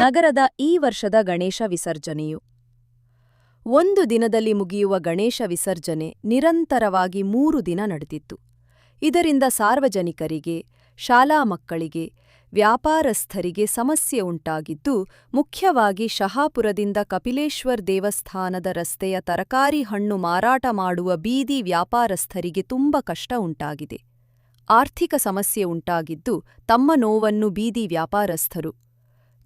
ನಗರದ ಈ ವರ್ಷದ ಗಣೇಶ ವಿಸರ್ಜನೆಯು. ಒಂದು ದಿನದಲ್ಲಿ ಮುಗಿಯುವ ಗಣೇಶ ವಿಸರ್ಜನೆ ನಿರಂತರವಾಗಿ ಮೂರು ದಿನ ನಡೆದಿತ್ತು. ಇದರಿಂದ ಸಾರ್ವಜನಿಕರಿಗೆ, ಶಾಲಾ ಮಕ್ಕಳಿಗೆ, ವ್ಯಾಪಾರಸ್ಥರಿಗೆ ಸಮಸ್ಯೆ ಉಂಟಾಗಿದ್ದು, ಮುಖ್ಯವಾಗಿ ಶಹಾಪುರದಿಂದ ಕಪಿಲೇಶ್ವರ್ ದೇವಸ್ಥಾನದ ರಸ್ತೆಯ ತರಕಾರಿ ಹಣ್ಣು ಮಾರಾಟ ಮಾಡುವ ಬೀದಿ ವ್ಯಾಪಾರಸ್ಥರಿಗೆ ತುಂಬ ಕಷ್ಟ ಉಂಟಾಗಿದೆ. ಆರ್ಥಿಕ ಸಮಸ್ಯೆ ಉಂಟಾಗಿದ್ದು, ತಮ್ಮ ನೋವನ್ನು ಬೀದಿ ವ್ಯಾಪಾರಸ್ಥರು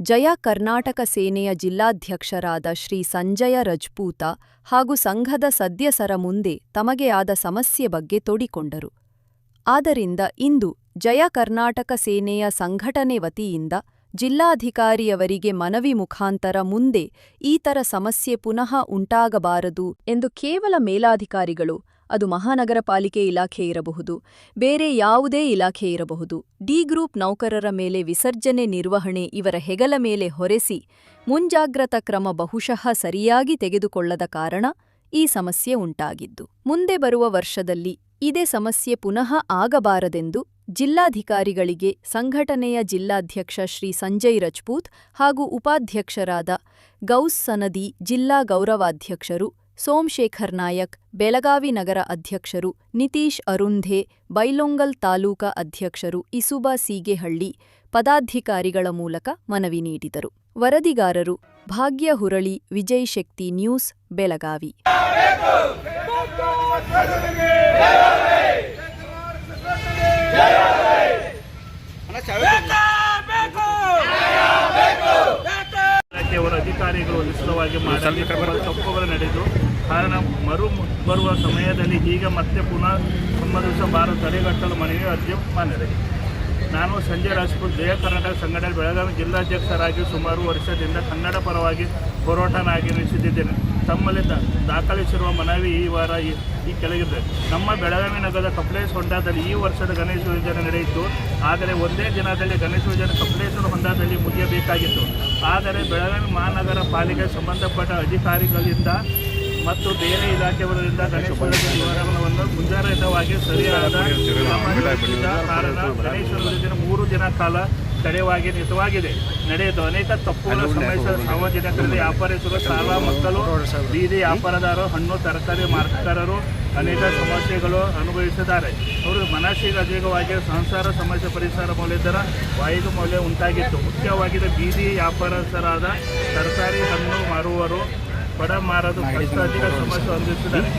ಜಯ ಕರ್ನಾಟಕ ಸೇನೆಯ ಜಿಲ್ಲಾಧ್ಯಕ್ಷರಾದ ಶ್ರೀ ಸಂಜಯ ರಜ್ಪೂತ ಹಾಗೂ ಸಂಘದ ಸದ್ಯಸರ ಮುಂದೆ ತಮಗೆ ಆದ ಸಮಸ್ಯೆ ಬಗ್ಗೆ ತೋಡಿಕೊಂಡರು. ಆದ್ದರಿಂದ ಇಂದು ಜಯ ಕರ್ನಾಟಕ ಸೇನೆಯ ಸಂಘಟನೆ ವತಿಯಿಂದ ಜಿಲ್ಲಾಧಿಕಾರಿಯವರಿಗೆ ಮನವಿ ಮುಖಾಂತರ ಮುಂದೆ ಈತರ ಸಮಸ್ಯೆ ಪುನಃ ಉಂಟಾಗಬಾರದು ಎಂದು ಕೇವಲ ಮೇಲಾಧಿಕಾರಿಗಳು ಅದು ಮಹಾನಗರ ಪಾಲಿಕೆ ಇಲಾಖೆ ಇರಬಹುದು. ಬೇರೆ ಯಾವುದೇ ಇಲಾಖೆ ಇರಬಹುದು. ಡಿ ಗ್ರೂಪ್ ನೌಕರರ ಮೇಲೆ ವಿಸರ್ಜನೆ ನಿರ್ವಹಣೆ ಇವರ ಹೆಗಲ ಮೇಲೆ ಹೊರೆಸಿ ಮುಂಜಾಗ್ರತಾ ಕ್ರಮ ಬಹುಶಃ ಸರಿಯಾಗಿ ತೆಗೆದುಕೊಳ್ಳದ ಕಾರಣ ಈ ಸಮಸ್ಯೆ ಉಂಟಾಗಿದ್ದು. ಮುಂದೆ ಬರುವ ವರ್ಷದಲ್ಲಿ ಇದೇ ಸಮಸ್ಯೆ ಪುನಃ ಆಗಬಾರದೆಂದು ಜಿಲ್ಲಾಧಿಕಾರಿಗಳಿಗೆ ಸಂಘಟನೆಯ ಜಿಲ್ಲಾಧ್ಯಕ್ಷ ಶ್ರೀ ಸಂಜಯ್ ರಜಪೂತ್ ಹಾಗೂ ಉಪಾಧ್ಯಕ್ಷರಾದ ಗೌಸ್ ಸನದಿ ಜಿಲ್ಲಾ ಗೌರವಾಧ್ಯಕ್ಷರು ಸೋಮಶೇಖರ್ ನಾಯಕ್, ಬೆಳಗಾವಿ ನಗರ ಅಧ್ಯಕ್ಷರು ನಿತೀಶ್ ಅರುಂಧೆ, ಬೈಲೊಂಗಲ್ ತಾಲೂಕಾ ಅಧ್ಯಕ್ಷರು ಇಸುಬಾ ಸೀಗೆಹಳ್ಳಿ ಪದಾಧಿಕಾರಿಗಳ ಮೂಲಕ ಮನವಿ ನೀಡಿದರು. ವರದಿಗಾರರು ಭಾಗ್ಯ ಹುರಳಿ, ವಿಜಯ್ ಶಕ್ತಿ ನ್ಯೂಸ್, ಬೆಳಗಾವಿ. ಇಲಾಖೆಯವರ ಅಧಿಕಾರಿಗಳು ನಿಶ್ಚಿತವಾಗಿ ಮಾಡಿ ತಪ್ಪುಗಳು ನಡೆದು, ಕಾರಣ ಮರು ಬರುವ ಸಮಯದಲ್ಲಿ ಈಗ ಮತ್ತೆ ಪುನಃ ಬಾರ ತಡೆಗಟ್ಟಲು ಮನವಿ ಅರ್ಜಿ ಮಾಡಿದೆ. ನಾನು ಸಂಜಯ್ ರಾಜ್ಪೂತ್ ಜಯ ಕರ್ನಾಟಕ ಸಂಘಟನೆ ಬೆಳಗಾವಿ ಜಿಲ್ಲಾಧ್ಯಕ್ಷರಾಗಿ ಸುಮಾರು ವರ್ಷದಿಂದ ಕನ್ನಡ ಪರವಾಗಿ ಹೋರಾಟನಾಗಿ ನಡೆಸುತ್ತಿದ್ದೇನೆ ತಮ್ಮಲ್ಲಿ ದಾಖಲಿಸಿರುವ ಮನವಿ ಈ ವಾರ ಈ ಕೆಳಗಿದೆ. ನಮ್ಮ ಬೆಳಗಾವಿ ನಗರದ ಕಪಿಲೇಶ್ ಹೊಂಡದಲ್ಲಿ ಈ ವರ್ಷದ ಗಣೇಶ ಯೋಜನೆ ನಡೆಯಿತು. ಆದರೆ ಒಂದೇ ದಿನದಲ್ಲಿ ಗಣೇಶ ಯೋಜನೆ ಕಪ್ಲೇಶ್ವರ ಹೊಂಡದಲ್ಲಿ ಮುಗಿಯಬೇಕಾಗಿತ್ತು. ಆದರೆ ಬೆಳಗಾವಿ ಮಹಾನಗರ ಪಾಲಿಕೆ ಸಂಬಂಧಪಟ್ಟ ಅಧಿಕಾರಿಗಳಿಂದ ಮತ್ತು ಬೇರೆ ಇಲಾಖೆಗಳಿಂದ ಗಣೇಶ ಯೋಜನೆ ವಿವರವನ್ನು ಮುಂಜಾಗ್ರತವಾಗಿ ಸರಿಯಾದ ಕಾರಣ ಗಣೇಶ್ವರ ಯೋಜನೆ ಮೂರು ದಿನ ಕಾಲ ತಡೆವಾಗಿ ನಿಜವಾಗಿದೆ. ನಡೆಯಿತು ಅನೇಕ ತಪ್ಪುಗಳ ಸಮಸ್ಯೆ ಸಾರ್ವಜನಿಕರಲ್ಲಿ ವ್ಯಾಪಾರಿಗಳು ಶಾಲಾ ಮಕ್ಕಳು ಬೀದಿ ವ್ಯಾಪಾರದಾರರು ಹಣ್ಣು ತರಕಾರಿ ಮಾರಾಟಗಾರರು ಅನೇಕ ಸಮಸ್ಯೆಗಳು ಅನುಭವಿಸಿದ್ದಾರೆ. ಅವರು ಮನಸ್ಸಿಗೆ ಅಧಿಕವಾಗಿ ಸಂಸಾರ ಸಮಸ್ಯೆ ಪರಿಸರ ಮೌಲ್ಯದರ ವಾಯು ಮೌಲ್ಯ ಉಂಟಾಗಿತ್ತು. ಮುಖ್ಯವಾಗಿದೆ ಬೀದಿ ವ್ಯಾಪಾರಸ್ಥರಾದ ತರಕಾರಿ ಹಣ್ಣು ಮಾರುವವರು ಬಡ ಮಾರದು ಅಧಿಕ ಸಮಸ್ಯೆ ಹೊಂದಿಸಿದ್ದಾರೆ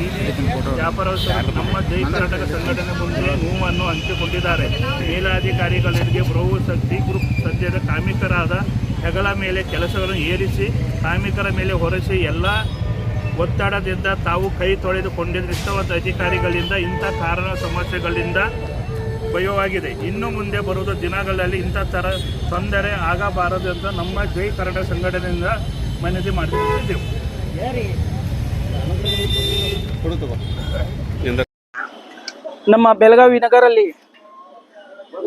ವ್ಯಾಪಾರಸ್ಥರು ನಮ್ಮ ಜೈ ಕರ್ನಾಟಕ ಸಂಘಟನೆ ಮುಂದೆ ನೋವನ್ನು ಹಂಚಿಕೊಂಡಿದ್ದಾರೆ. ಮೇಲಾಧಿಕಾರಿಗಳಿಗೆ ಬೃಹು ಶಕ್ತಿ ಗ್ರೂಪ್ ಸದ್ಯದ ಕಾರ್ಮಿಕರಾದ ಹೆಗಲ ಮೇಲೆ ಕೆಲಸಗಳನ್ನು ಏರಿಸಿ ಕಾರ್ಮಿಕರ ಮೇಲೆ ಹೊರಸಿ ಎಲ್ಲ ಒತ್ತಡದಿಂದ ತಾವು ಕೈ ತೊಳೆದುಕೊಂಡಿದ್ದ ಇಷ್ಟವಾದ ಅಧಿಕಾರಿಗಳಿಂದ ಇಂಥ ಕಾರಣ ಸಮಸ್ಯೆಗಳಿಂದ ಭಯವಾಗಿದೆ. ಇನ್ನು ಮುಂದೆ ಬರುವ ದಿನಗಳಲ್ಲಿ ಇಂಥ ಥರ ತೊಂದರೆ ಆಗಬಾರದು ಅಂತ ನಮ್ಮ ಜೈ ಕರ್ನಾಟಕ ಸಂಘಟನೆಯಿಂದ ಮನವಿ ಮಾಡಿದ್ದೇವೆ ನಮ್ಮ ಬೆಳಗಾವಿ ನಗರಲ್ಲಿ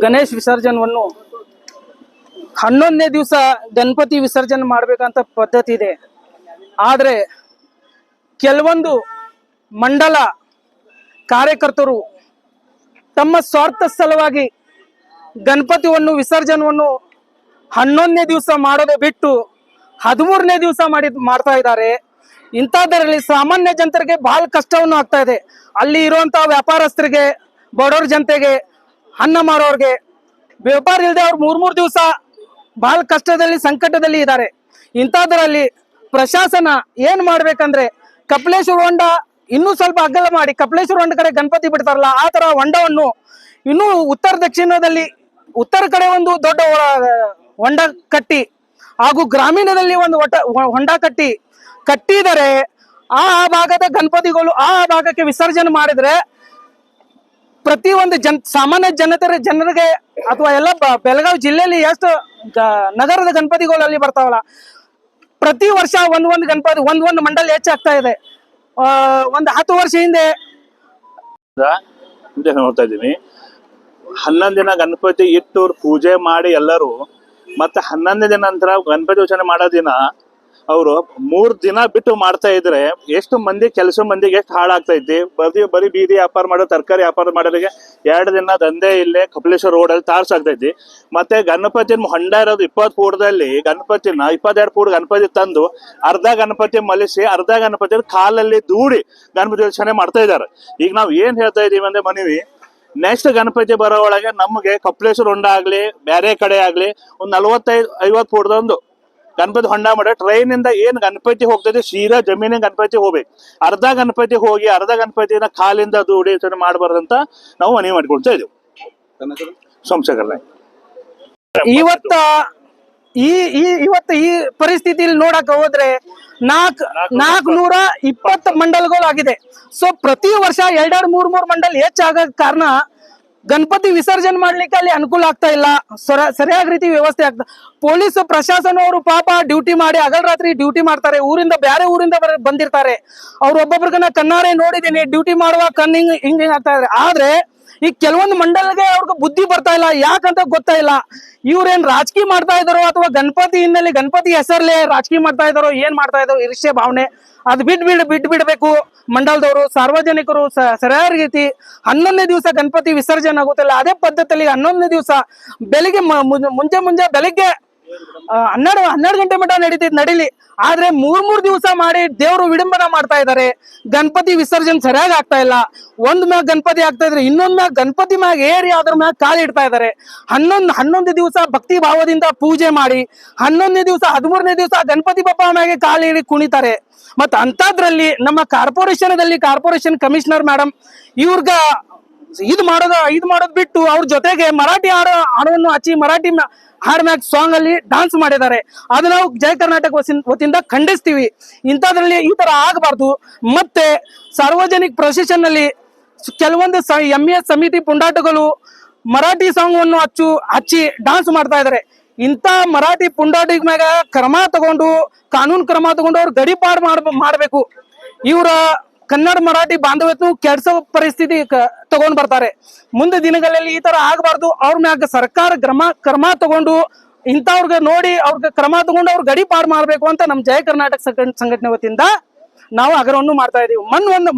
ಗಣೇಶ್ ವಿಸರ್ಜನವನ್ನು ಹನ್ನೊಂದನೇ ದಿವಸ ಗಣಪತಿ ವಿಸರ್ಜನೆ ಮಾಡಬೇಕಂತ ಪದ್ಧತಿ ಇದೆ. ಆದರೆ ಕೆಲವೊಂದು ಮಂಡಲ ಕಾರ್ಯಕರ್ತರು ತಮ್ಮ ಸ್ವಾರ್ಥ ಸಲುವಾಗಿ ಗಣಪತಿಯನ್ನು ವಿಸರ್ಜನವನ್ನು ಹನ್ನೊಂದನೇ ದಿವಸ ಮಾಡೋದು ಬಿಟ್ಟು ಹದಿಮೂರನೇ ದಿವಸ ಮಾಡಿ ಮಾಡ್ತಾ ಇದ್ದಾರೆ. ಇಂಥದ್ರಲ್ಲಿ ಸಾಮಾನ್ಯ ಜನತರಿಗೆ ಬಹಳ ಕಷ್ಟವನ್ನು ಆಗ್ತಾ ಇದೆ. ಅಲ್ಲಿ ಇರುವಂತಹ ವ್ಯಾಪಾರಸ್ಥರಿಗೆ, ಬಡವ್ರ ಜನತೆಗೆ, ಅನ್ನ ಮಾರೋರಿಗೆ, ವ್ಯಾಪಾರ ಇಲ್ಲದೆ ಅವ್ರು ಮೂರ್ ಮೂರು ದಿವಸ ಬಹಳ ಕಷ್ಟದಲ್ಲಿ, ಸಂಕಟದಲ್ಲಿ ಇದ್ದಾರೆ. ಇಂಥದ್ರಲ್ಲಿ ಪ್ರಶಾಸನ ಏನ್ ಮಾಡ್ಬೇಕಂದ್ರೆ, ಕಪಿಲೇಶ್ವರ ಹೊಂಡ ಇನ್ನೂ ಸ್ವಲ್ಪ ಅಗಲ ಮಾಡಿ, ಕಪಿಲೇಶ್ವರ ಹೊಂಡ ಕಡೆ ಗಣಪತಿ ಬಿಡ್ತಾರಲ್ಲ, ಆ ತರ ಹೊಂಡವನ್ನು ಇನ್ನೂ ಉತ್ತರ ದಕ್ಷಿಣದಲ್ಲಿ, ಉತ್ತರ ಕಡೆ ಒಂದು ದೊಡ್ಡ ಹೊಂಡ ಕಟ್ಟಿ ಹಾಗೂ ಗ್ರಾಮೀಣದಲ್ಲಿ ಒಂದು ಹೊಟ ಹೊಂಡ ಕಟ್ಟಿ ಕಟ್ಟಿದರೆ ಆ ಭಾಗದ ಗಣಪತಿಗಳು ಆ ಭಾಗಕ್ಕೆ ವಿಸರ್ಜನೆ ಮಾಡಿದ್ರೆ ಪ್ರತಿ ಒಂದು ಜನ್, ಸಾಮಾನ್ಯ ಜನತರ ಜನರಿಗೆ ಅಥವಾ ಎಲ್ಲ ಬೆಳಗಾವಿ ಜಿಲ್ಲೆಯಲ್ಲಿ ಎಷ್ಟು ನಗರದ ಗಣಪತಿಗಳು ಅಲ್ಲಿ ಬರ್ತಾವಲ್ಲ, ಪ್ರತಿ ವರ್ಷ ಒಂದೊಂದು ಒಂದ್ ಗಣಪತಿ ಒಂದೊಂದು ಒಂದು ಮಂಡಲ ಹೆಚ್ಚಾಗ್ತಾ ಇದೆ. ಒಂದು ಹತ್ತು ವರ್ಷ ಹಿಂದೆ ಹಿಂದೆ ನೋಡ್ತಾ ಇದ್ದೀನಿ. ಹನ್ನೊಂದು ದಿನ ಗಣಪತಿ ಇಟ್ಟು ಪೂಜೆ ಮಾಡಿ ಎಲ್ಲರೂ, ಮತ್ತೆ ಹನ್ನೊಂದು ದಿನ ನಂತರ ಗಣಪತಿ ಯೋಚನೆ ಮಾಡೋ ದಿನ ಅವರು ಮೂರ್ ದಿನ ಬಿಟ್ಟು ಮಾಡ್ತಾ ಇದ್ರೆ ಎಷ್ಟು ಮಂದಿ ಕೆಲಸ ಮಂದಿಗೆ ಎಷ್ಟು ಹಾಳಾಗ್ತೈತಿ? ಬರೀ ಬರೀ ಬೀದಿ ವ್ಯಾಪಾರ ಮಾಡೋ, ತರಕಾರಿ ವ್ಯಾಪಾರ ಮಾಡೋರಿಗೆ ಎರಡು ದಿನ ದಂಧೆ ಇಲ್ಲೇ ಕಪಿಲೇಶ್ವರ ರೋಡ್ ಅಲ್ಲಿ ತಾರ್ಸಾಗ್ತೈತಿ ಮತ್ತೆ ಗಣಪತಿ ಹೊಂಡ ಇರೋದು ಇಪ್ಪತ್ ಫೂಟದಲ್ಲಿ ಗಣಪತಿನ ಇಪ್ಪತ್ತೆರಡು ಫೂಟ್ ಗಣಪತಿ ತಂದು ಅರ್ಧ ಗಣಪತಿ ಮಲಿಸಿ, ಅರ್ಧ ಗಣಪತಿ ಕಾಲಲ್ಲಿ ದೂಡಿ ಗಣಪತಿ ವಿಸರ್ಜನೆ ಮಾಡ್ತಾ ಇದ್ದಾರೆ. ಈಗ ನಾವು ಏನ್ ಹೇಳ್ತಾ ಇದೀವಿ ಅಂದ್ರೆ ಮನವಿ ನೆಕ್ಸ್ಟ್ ಗಣಪತಿ ಬರೋ ಒಳಗೆ ನಮಗೆ ಕಪಿಲೇಶ್ವರ ಹೊಂಡ ಆಗ್ಲಿ ಬೇರೆ ಕಡೆ ಆಗ್ಲಿ, ಒಂದ್ ನಲವತ್ತೈದು ಫೂಟ್ದ ಒಂದು ಗಣಪತಿ ಹೊಂಡ ಮಾಡ ಟ್ರೈನ್ ಇಂದ ಏನ್ ಗಣಪತಿ ಹೋಗ್ತದೆ ಸೀರಾ ಜಮೀನಿನ ಗಣಪತಿ ಹೋಗ್ಬೇಕು. ಅರ್ಧ ಗಣಪತಿ ಹೋಗಿ ಅರ್ಧ ಗಣಪತಿನ ಕಾಲಿಂದ ದೂಡಿ ಮಾಡಬಾರ್ದಂತ ನಾವು ಮನವಿ ಮಾಡ್ಕೊಳ್ತಾ ಇದೀವಿ ಸೋಮಶೇಖರ್ ನಾಯ್ಕ ಇವತ್ತ ಈ ಈ ಇವತ್ತು ಈ ಪರಿಸ್ಥಿತಿಯಲ್ಲಿ ನೋಡಕ್ ಹೋದ್ರೆ ನಾಲ್ಕ್ ನಾಲ್ಕನೂರ ಇಪ್ಪತ್ತು ಮಂಡಲ್ಗಳು ಆಗಿದೆ ಸೊ ಪ್ರತಿ ವರ್ಷ ಎರಡೆರಡು ಮೂರ್ ಮೂರ್ ಮಂಡಲ್ ಹೆಚ್ಚಾಗ ಕಾರಣ ಗಣಪತಿ ವಿಸರ್ಜನೆ ಮಾಡ್ಲಿಕ್ಕೆ ಅಲ್ಲಿ ಅನುಕೂಲ ಆಗ್ತಾ ಇಲ್ಲ. ಸರ- ಸರಿಯಾದ ರೀತಿ ವ್ಯವಸ್ಥೆ ಆಗ್ತಾ ಪೊಲೀಸ್ ಪ್ರಶಾಸನವರು ಪಾಪ ಡ್ಯೂಟಿ ಮಾಡಿ ಹಗಲ್ ರಾತ್ರಿ ಡ್ಯೂಟಿ ಮಾಡ್ತಾರೆ. ಊರಿಂದ ಬೇರೆ ಊರಿಂದ ಬಂದಿರ್ತಾರೆ. ಅವ್ರು ಒಬ್ಬೊಬ್ರಿಗನ್ನ ಕಣ್ಣಾರೆ ನೋಡಿದ್ದೀನಿ. ಡ್ಯೂಟಿ ಮಾಡುವ ಕಣ್ಣಿಂಗ್ ಹಿಂಗ್ ಹಿಂಗ್ ಆಗ್ತಾ ಇದಾರೆ. ಆದ್ರೆ ಈ ಕೆಲವೊಂದು ಮಂಡಲಗೆ ಅವ್ರಿಗೆ ಬುದ್ಧಿ ಬರ್ತಾ ಇಲ್ಲ, ಯಾಕಂತ ಗೊತ್ತಾ ಇಲ್ಲ. ಇವ್ರೇನ್ ರಾಜಕೀಯ ಮಾಡ್ತಾ ಇದಾರೋ ಅಥವಾ ಗಣಪತಿ ಹಿನ್ನೆಲೆ ಗಣಪತಿ ಹೆಸರ್ಲೆ ರಾಜಕೀಯ ಮಾಡ್ತಾ ಇದಾರೋ ಏನ್ ಮಾಡ್ತಾ ಇದಾರೋ ಇರಿಷ್ಯ ಭಾವನೆ. ಅದ್ ಬಿಟ್ ಬಿಡ್, ಬಿಟ್ ಬಿಡ್ಬೇಕು ಮಂಡಲದವರು. ಸಾರ್ವಜನಿಕರು ಸರಿಯಾದ ರೀತಿ ಹನ್ನೊಂದನೇ ದಿವಸ ಗಣಪತಿ ವಿಸರ್ಜನೆ ಆಗುತ್ತಲ್ಲ, ಅದೇ ಪದ್ಧತಿಯಲ್ಲಿ ಹನ್ನೊಂದನೇ ದಿವಸ ಬೆಳಿಗ್ಗೆ ಮುಂಜೆ ಮುಂಜೆ ಬೆಳಿಗ್ಗೆ ಹನ್ನೆರಡು ಹನ್ನೆರಡು ಗಂಟೆ ಮಟ್ಟ ನಡೀತಿದ್ ನಡೀಲಿ. ಆದ್ರೆ ಮೂರ್ ಮೂರ್ ದಿವಸ ಮಾಡಿ ದೇವರು ವಿಡಂಬನ ಮಾಡ್ತಾ ಇದಾರೆ. ಗಣಪತಿ ವಿಸರ್ಜನೆ ಸರಿಯಾಗಿ ಆಗ್ತಾ ಇಲ್ಲ. ಒಂದ್ ಮ್ಯಾಗ ಗಣಪತಿ ಆಗ್ತಾ ಇದ್ರೆ ಇನ್ನೊಂದ್ ಮ್ಯಾಗ ಗಣಪತಿ ಮ್ಯಾಗ ಏರಿ ಅದ್ರ ಮ್ಯಾಗ ಕಾಲು ಇಡ್ತಾ ಇದಾರೆ. ಹನ್ನೊಂದ್ ಹನ್ನೊಂದು ದಿವಸ ಭಕ್ತಿ ಭಾವದಿಂದ ಪೂಜೆ ಮಾಡಿ, ಹನ್ನೊಂದನೇ ದಿವಸ, ಹದಿಮೂರನೇ ದಿವಸ ಗಣಪತಿ ಬಪ್ಪ ಮ್ಯಾಗೆ ಕಾಲು ಇಡಿ ಕುಣಿತಾರೆ. ಮತ್ತ ಅಂತದ್ರಲ್ಲಿ ನಮ್ಮ ಕಾರ್ಪೊರೇಷನ್ ಕಾರ್ಪೊರೇಷನ್ ಕಮಿಷನರ್ ಮೇಡಮ್ ಇವ್ರಗ ಇದು ಮಾಡೋದ, ಇದು ಮಾಡೋದ್ ಬಿಟ್ಟು ಅವ್ರ ಜೊತೆಗೆ ಮರಾಠಿ ಹಾಡು ಹಾಡನ್ನು ಹಚ್ಚಿ ಮರಾಠಿ ಹಾಡ್ ಮ್ಯಾಕ್ ಸಾಂಗ್ ಅಲ್ಲಿ ಡಾನ್ಸ್ ಮಾಡಿದ್ದಾರೆ. ಅದು ನಾವು ಜಯ ಕರ್ನಾಟಕ ವತಿಯಿಂದ ಖಂಡಿಸ್ತೀವಿ. ಇಂಥದ್ರಲ್ಲಿ ಈ ತರ ಆಗಬಾರ್ದು. ಮತ್ತೆ ಸಾರ್ವಜನಿಕ ಪ್ರೊಸೆಷನ್ ಅಲ್ಲಿ ಕೆಲವೊಂದು ಎಂ ಎ ಸಮಿತಿ ಪುಂಡಾಟಗಳು ಮರಾಠಿ ಸಾಂಗ್ ಅನ್ನು ಹಚ್ಚು, ಹಚ್ಚಿ ಡಾನ್ಸ್ ಮಾಡ್ತಾ ಇದ್ದಾರೆ ಇಂಥ ಮರಾಠಿ ಪುಂಡಾಟಿಗ ಮ್ಯಾಗ ಕ್ರಮ ತಗೊಂಡು, ಕಾನೂನು ಕ್ರಮ ತಗೊಂಡು ಅವ್ರು ಗಡಿಪಾಡು ಮಾಡ್ ಮಾಡ್ಬೇಕು. ಇವರ ಕನ್ನಡ ಮರಾಠಿ ಬಾಂಧವ್ಯತ್ವ ಕೆಡ್ಸೋ ಪರಿಸ್ಥಿತಿ ತಗೊಂಡ್ ಬರ್ತಾರೆ. ಮುಂದೆ ದಿನಗಳಲ್ಲಿ ಈ ತರ ಆಗಬಾರ್ದು. ಅವ್ರ ಮ್ಯಾಗ ಸರ್ಕಾರ ಕ್ರಮ ಕ್ರಮ ತಗೊಂಡು ಇಂಥವ್ರಿಗೆ ನೋಡಿ ಅವ್ರಿಗೆ ಕ್ರಮ ತಗೊಂಡು ಅವ್ರ ಗಡಿಪಾರು ಮಾಡಬೇಕು ಅಂತ ನಮ್ಮ ಜಯ ಕರ್ನಾಟಕ ಸಂಘ- ಸಂಘಟನೆ ವತಿಯಿಂದ ನಾವು ಅಗರವನ್ನು ಮಾಡ್ತಾ ಇದೀವಿ. ಮನ್ ಒಂದು